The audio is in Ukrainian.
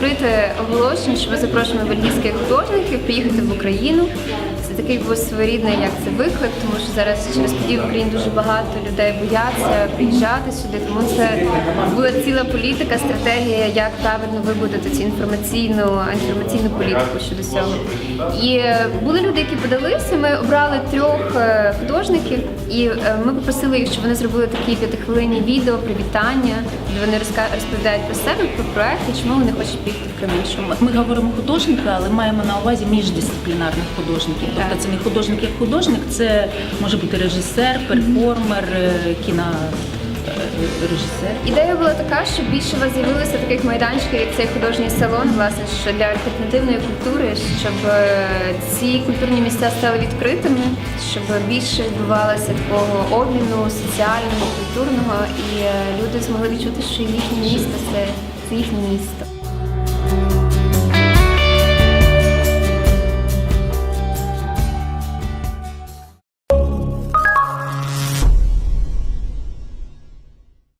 відкрите оголошення, що ми запрошуємо бельгійських художників приїхати в Україну. Це такий був своєрідний як це виклик, тому що зараз через події в Україні дуже багато людей бояться приїжджати сюди. Тому це була ціла політика, стратегія, як правильно вибудувати цю інформаційну інформаційну політику щодо цього. І були люди, які подалися. Ми обрали трьох е, художників, і е, ми попросили їх, щоб вони зробили такі п'ятихвилинні відео, привітання, де вони розповідають про себе, про проект і чому вони хочуть в Кременчук. Ми говоримо художника, але маємо на увазі міждисциплінарних художників. Тобто це не художник як художник, це може бути режисер, перформер, е, кіно е, режисер. Ідея була така, щоб більше у вас з'явилося таких майданчиків, як цей художній салон, власне, що для альтернативної культури, щоб е, ці культурні місця стали відкритими, щоб більше відбувалося такого обміну соціального, культурного, і люди змогли відчути, що їхнє місто це, це їхнє місто.